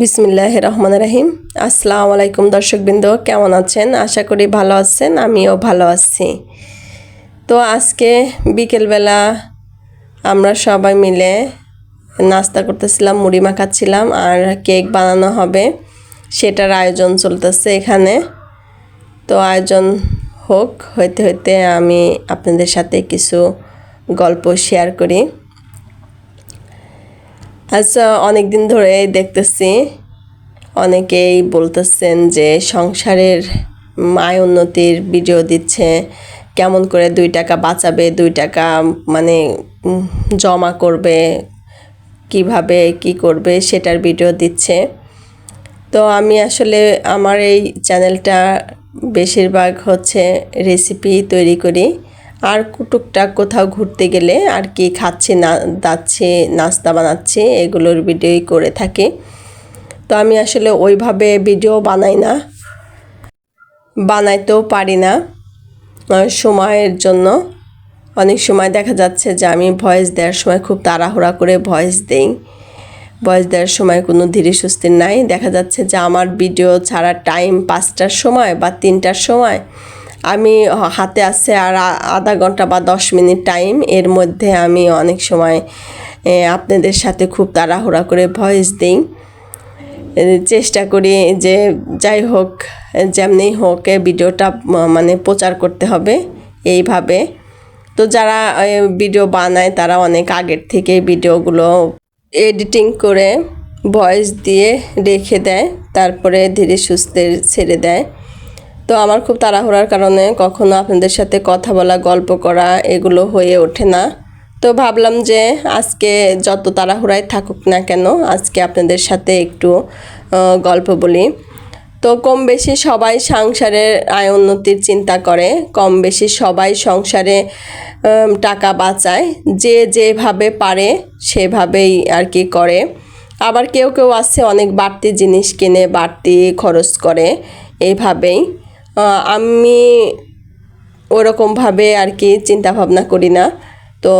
বিসমিল্লাহ রহমান রাহিম। আসসালামু আলাইকুম দর্শকবৃন্দ, কেমন আছেন? আশা করি ভালো আছেন, আমিও ভালো আছি। তো আজকে বিকেলবেলা আমরা সবাই মিলে নাস্তা করতেছিলাম, মুড়ি মাখাচ্ছিলাম আর কেক বানানো হবে। সেটার আয়োজন চলতেছে এখানে। তো আয়োজন হোক, হইতে হইতে আমি আপনাদের সাথে কিছু গল্প শেয়ার করি। আচ্ছা অনেক দিন ধরে দেখতেছি অনেকেই বলতেছেন যে সংসারের আয় উন্নতির ভিডিও দিচ্ছে, কেমন করে দুই টাকা বাঁচাবে, দুই টাকা মানে জমা করবে, কীভাবে, কি করবে সেটার ভিডিও দিচ্ছে। তো আমি আসলে আমার এই চ্যানেলটা বেশিরভাগ হচ্ছে রেসিপি তৈরি করি। আর টুকটাক কোথাও ঘুরতে গেলে আর কি খাচ্ছে না, দাচ্ছে, নাস্তা বানাচ্ছে, এগুলোর ভিডিওই করে থাকি। তো আমি আসলে ওইভাবে ভিডিও বানাই না। বানাইতেও পারি না সময়ের জন্য। অনেক সময় দেখা যাচ্ছে যে আমি ভয়েস দেওয়ার সময় খুব তাড়াহুড়া করে ভয়েস দেই। ভয়েস দেওয়ার সময় কোনো ধীরে সুস্থির নাই। দেখা যাচ্ছে যে আমার ভিডিও ছাড়া টাইম পাঁচটার সময় বা তিনটার সময় আমি হাতে আছে আর আধা ঘণ্টা বা দশ মিনিট টাইম। এর মধ্যে আমি অনেক সময় আপনাদের সাথে খুব তাড়াহুড়া করে ভয়েস দিই। চেষ্টা করি যে যাই হোক যেমনি হোক ভিডিওটা মানে প্রচার করতে হবে এইভাবে। তো যারা ভিডিও বানায়, তারা অনেক আগের থেকে ভিডিওগুলো এডিটিং করে ভয়েস দিয়ে রেখে দেয়, তারপরে ধীরে সুস্থে ছেড়ে দেয়। তো আমার খুব তাড়াহুড়ার কারণে কখনো আপনাদের সাথে কথা বলা, গল্প করা এগুলো হয়ে ওঠে না। তো ভাবলাম যে আজকে যত তাড়াহুড়ায় থাকুক না কেন, আজকে আপনাদের সাথে একটু গল্প বলি। তো কম বেশি সবাই সংসারের আয় উন্নতির চিন্তা করে, কম বেশি সবাই সংসারে টাকা বাঁচায়। যে যেভাবে পারে সেভাবেই আর কি করে। আবার কেউ কেউ আছে অনেক বাড়তি জিনিস কিনে, বাড়তি খরচ করে এইভাবেই আমি ওরকমভাবে আর কি চিন্তা ভাবনা করি না। তো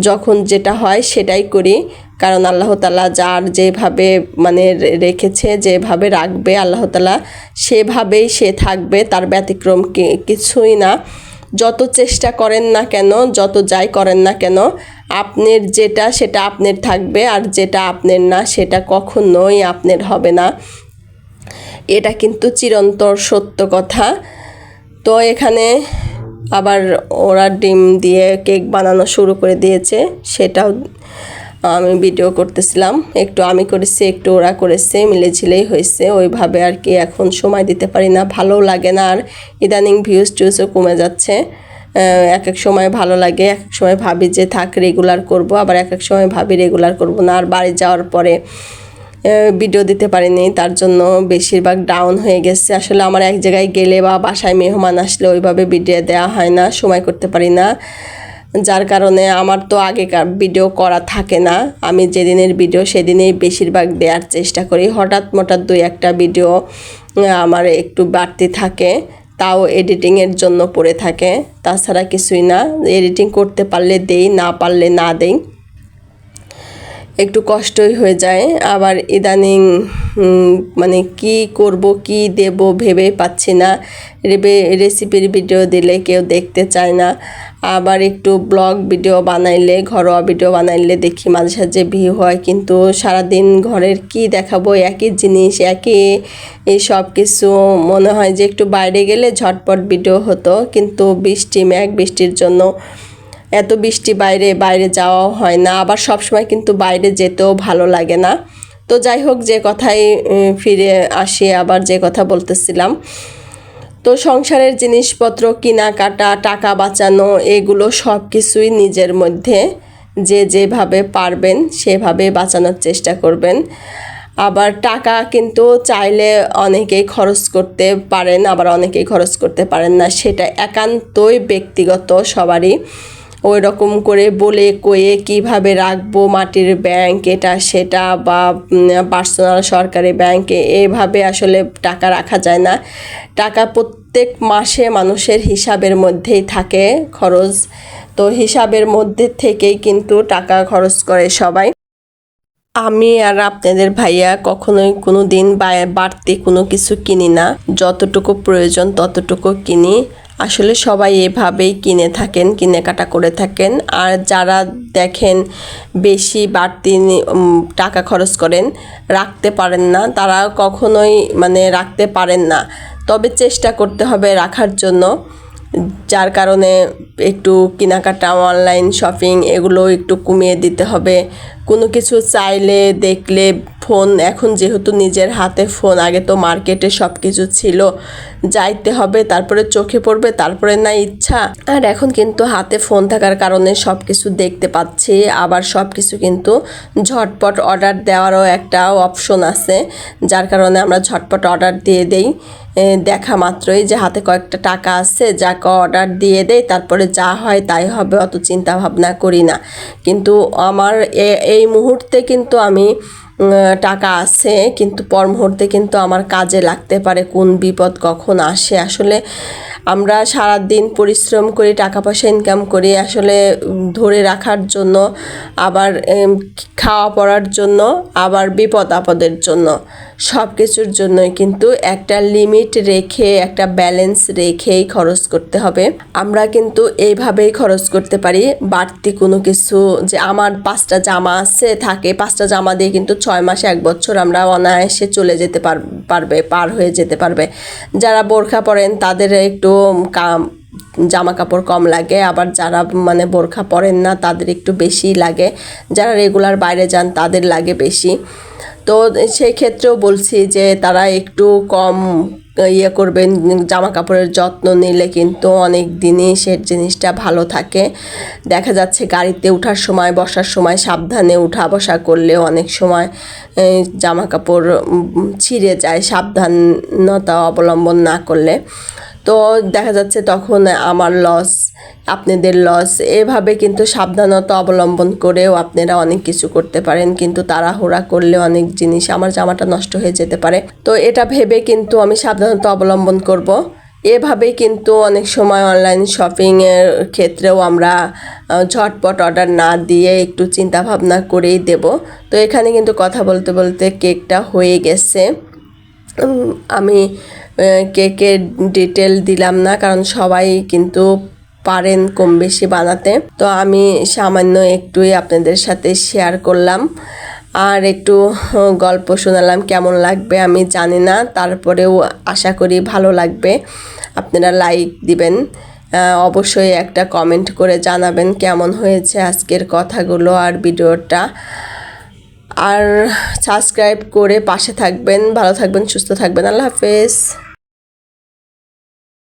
যখন যেটা হয় সেটাই করি। কারণ আল্লাহ তালা যার যেভাবে মানে রেখেছে, যেভাবে রাখবে আল্লাহ তালা সেভাবেই সে থাকবে, তার ব্যতিক্রম কিছুই না। যত চেষ্টা করেন না কেন, যত যাই করেন না কেন, আপনার যেটা সেটা আপনার থাকবে আর যেটা আপনার না, সেটা কখনোই আপনার হবে না। এটা কিন্তু চিরন্তর সত্য কথা। তো এখানে আবার ওরা ডিম দিয়ে কেক বানানো শুরু করে দিয়েছে। সেটাও আমি ভিডিও করতেছিলাম। একটু আমি করেছি, একটু ওরা করেছে মিলেঝিলেই হয়েছে। ওইভাবে আর কি এখন সময় দিতে পারি না। ভালোও লাগে না আর ইদানিং ভিউজ টিউজও কমে যাচ্ছে। এক এক সময় ভালো লাগে এক এক সময় ভাবি যে থাক রেগুলার করব। আবার এক এক সময় ভাবি রেগুলার করব না। আর বাড়ি যাওয়ার পরে ভিডিও দিতে পারিনি, তার জন্য বেশিরভাগ ডাউন হয়ে গেছে। আসলে আমার এক জায়গায় গেলে বা বাসায় মেহমান আসলে ওইভাবে ভিডিও দেওয়া হয় না, সময় করতে পারি না। যার কারণে আমার তো আগেকার ভিডিও করা থাকে না। আমি যেদিনের ভিডিও সেদিনেই বেশিরভাগ দেওয়ার চেষ্টা করি। হঠাৎ মঠাৎ দুই একটা ভিডিও আমার একটু বাড়তি থাকে, তাও এডিটিংয়ের জন্য পড়ে থাকে। তাছাড়া কিছুই না এডিটিং করতে পারলে দেই, না পারলে না দেই। একটু কষ্টই হয়ে যায়। আবার ইদানিং মানে কি করব, কি দেব ভেবে পাচ্ছি না। রেবে, রেসিপির ভিডিও দিলে কেউ দেখতে চায় না। আবার একটু ব্লগ ভিডিও বানাইলে, ঘরোয়া ভিডিও বানাইলে দেখি মাঝে সাঝে ভিউ হয়। কিন্তু সারাদিন ঘরের কি দেখাবো? একই জিনিস, একই, এই সব কিছু মনে হয় যে একটু বাইরে গেলে ঝটপট ভিডিও হতো। কিন্তু বৃষ্টি, মেঘ বৃষ্টির জন্য এত বৃষ্টি বাইরে বাইরে যাওয়াও হয় না। আবার সব সময় কিন্তু বাইরে যেতেও ভালো লাগে না। তো যাই হোক, যে কথাই ফিরে আসি আবার যে কথা বলতেছিলাম। তো সংসারের জিনিসপত্র কেনাকাটা, টাকা বাঁচানো, এগুলো সব কিছুই নিজের মধ্যে। যে যেভাবে পারবেন, সেভাবে বাঁচানোর চেষ্টা করবেন। আবার টাকা কিন্তু চাইলে অনেকেই খরচ করতে পারেন, আবার অনেকেই খরচ করতে পারেন না। সেটা একান্তই ব্যক্তিগত, সবারই। ওই রকম করে বলে কয়ে কীভাবে রাখব মাটির ব্যাংক এটা, সেটা বা পার্সোনাল সরকারি ব্যাংকে এভাবে আসলে টাকা রাখা যায় না। টাকা প্রত্যেক মাসে মানুষের হিসাবের মধ্যেই থাকে খরচ। তো হিসাবের মধ্যে থেকেই কিন্তু টাকা খরচ করে সবাই। আমি আর আপনাদের ভাইয়া কখনোই কোনো দিন বাড়তি কোনো কিছু কিনি না। যতটুকু প্রয়োজন ততটুকু কিনি। আসলে সবাই এভাবেই কিনে থাকেন, কেনাকাটা করে থাকেন। আর যারা দেখেন বেশি বাড়তি টাকা খরচ করেন, রাখতে পারেন না, তারা কখনোই মানে রাখতে পারেন না। তবে চেষ্টা করতে হবে রাখার জন্য। যার কারণে একটু কেনাকাটা অনলাইন শপিং এগুলো একটু কমিয়ে দিতে হবে। কোনো কিছু চাইলে দেখলে ফোন এখন যেহেতু নিজের হাতে ফোন আগে তো মার্কেটে সব কিছু ছিল। যাইতে হবে, তারপরে চোখে পড়বে, তারপরে না ইচ্ছা। আর এখন কিন্তু হাতে ফোন থাকার কারণে সব কিছু দেখতে পাচ্ছি। আবার সব কিছু কিন্তু ঝটপট অর্ডার দেওয়ারও একটা অপশন আছে, যার কারণে আমরা ঝটপট অর্ডার দিয়ে দেই। দেখা মাত্রই যে হাতে কয়েকটা টাকা আছে, যাকে অর্ডার দিয়ে দেই, তারপরে যা হয় তাই হবে, অত চিন্তা ভাবনা করি না। কিন্তু আমার এই মুহূর্তে কিন্তু আমি টাকা আছে, কিন্তু পর মুহূর্তে কিন্তু আমার কাজে লাগতে পারে, কোন বিপদ কখন আসে। আসলে আমরা সারা দিন পরিশ্রম করি টাকা পয়সা ইনকাম করি, আসলে ধরে রাখার জন্য, আবার খাওয়া পড়ার জন্য, আবার বিপদ আপদের জন্য। সব কিছুর জন্যই কিন্তু একটা লিমিট রেখে, একটা ব্যালেন্স রেখেই খরচ করতে হবে। আমরা কিন্তু এইভাবেই খরচ করতে পারি। বাড়তি কোনো কিছু যে আমার পাঁচটা জামা আছে, থাকে। পাঁচটা জামা দিয়ে কিন্তু ছয় মাসে এক বছর আমরা অনায়াসে চলে যেতে পার- পারবে, পার হয়ে যেতে পারবে। যারা বোরখা পরেন, তাদের একটু কাম জামা কাপড় কম লাগে। আবার যারা মানে বোরখা পরেন না, তাদের একটু বেশি লাগে। যারা রেগুলার বাইরে যান, তাদের লাগে বেশি। তো সেই ক্ষেত্রেও বলছি যে তারা একটু কম ইয়ে করবেন জামা কাপড়ের যত্ন নিলে কিন্তু অনেক দিনই সে জিনিসটা ভালো থাকে। দেখা যাচ্ছে গাড়িতে ওঠার সময়, বসার সময়, সাবধানে উঠা বসা করলেও অনেক সময় জামা কাপড় ছিঁড়ে যায়, সাবধানতা অবলম্বন না করলে। তো দেখা যাচ্ছে তখন আমার লস আপনাদের লস এভাবে কিন্তু সাবধানতা অবলম্বন করেও আপনারা অনেক কিছু করতে পারেন। কিন্তু তাড়াহুড়া করলে অনেক জিনিস আমার জামাটা নষ্ট হয়ে যেতে পারে। তো এটা ভেবে কিন্তু আমি সাবধানতা অবলম্বন করব। এভাবেই কিন্তু অনেক সময় অনলাইন শপিংয়ের ক্ষেত্রেও আমরা ঝটপট অর্ডার না দিয়ে একটু চিন্তা ভাবনা করেই দেব। তো এখানে কিন্তু কথা বলতে বলতে কেকটা হয়ে গেছে। আমি কেকের ডিটেল দিলাম না, কারণ সবাই কিন্তু পারেন কম বেশি বানাতে। তো আমি সামান্য একটুই আপনাদের সাথে শেয়ার করলাম। আর একটু গল্প শোনালাম, কেমন লাগবে আমি জানি না, তারপরেও আশা করি ভালো লাগবে। আপনারা লাইক দিবেন। অবশ্যই একটা কমেন্ট করে জানাবেন কেমন হয়েছে আজকের কথাগুলো আর ভিডিওটা। আর সাবস্ক্রাইব করে পাশে থাকবেন, ভালো থাকবেন, সুস্থ থাকবেন, আল্লাহ হাফেজ।